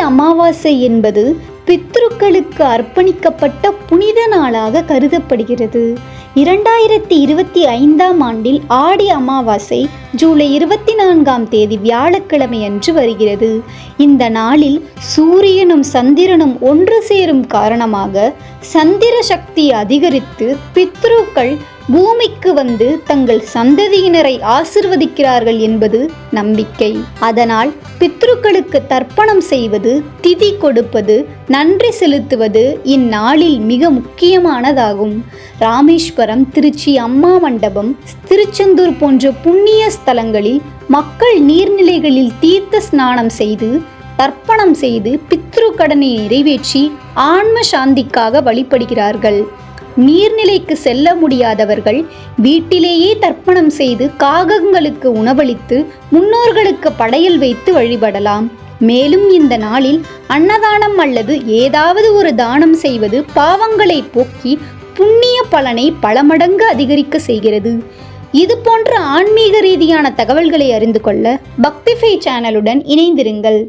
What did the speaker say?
அமாவாசை என்பது பித்ருக்களுக்கு அர்ப்பணிக்கப்பட்ட புனித நாளாக கருதப்படுகிறது. இரண்டாயிரத்தி இருபத்தி ஐந்தாம் ஆண்டில் ஆடி அமாவாசை ஜூலை இருபத்தி நான்காம் தேதி வியாழக்கிழமை அன்று வருகிறது. இந்த நாளில் சூரியனும் சந்திரனும் ஒன்று சேரும் காரணமாக சந்திர சக்தி அதிகரித்து பித்ருக்கள் பூமிக்கு வந்து தங்கள் சந்ததியினரை ஆசிர்வதிக்கிறார்கள் என்பது நம்பிக்கை. அதனால் பித்ருக்களுக்கு தர்ப்பணம் செய்வது திதி கொடுப்பது நன்றி செலுத்துவது இந்நாளில் மிக முக்கியமானதாகும். ராமேஸ்வரம் திருச்சி அம்மா மண்டபம் திருச்செந்தூர் போன்ற புண்ணிய ஸ்தலங்களில் மக்கள் நீர்நிலைகளில் தீர்த்த ஸ்நானம் செய்து தர்ப்பணம் செய்து பித்ரு கடனை நிறைவேற்றி ஆன்ம சாந்திக்காக வழிபடுகிறார்கள். நீர்நிலைக்கு செல்ல முடியாதவர்கள் வீட்டிலேயே தர்ப்பணம் செய்து காகங்களுக்கு உணவளித்து முன்னோர்களுக்கு படையல் வைத்து வழிபடலாம். மேலும் இந்த நாளில் அன்னதானம் அல்லது ஏதாவது ஒரு தானம் செய்வது பாவங்களை போக்கி புண்ணிய பலனை பல மடங்கு அதிகரிக்க செய்கிறது. இது போன்ற ஆன்மீக ரீதியான தகவல்களை அறிந்து கொள்ள பக்திஃபை சேனலுடன் இணைந்திருங்கள்.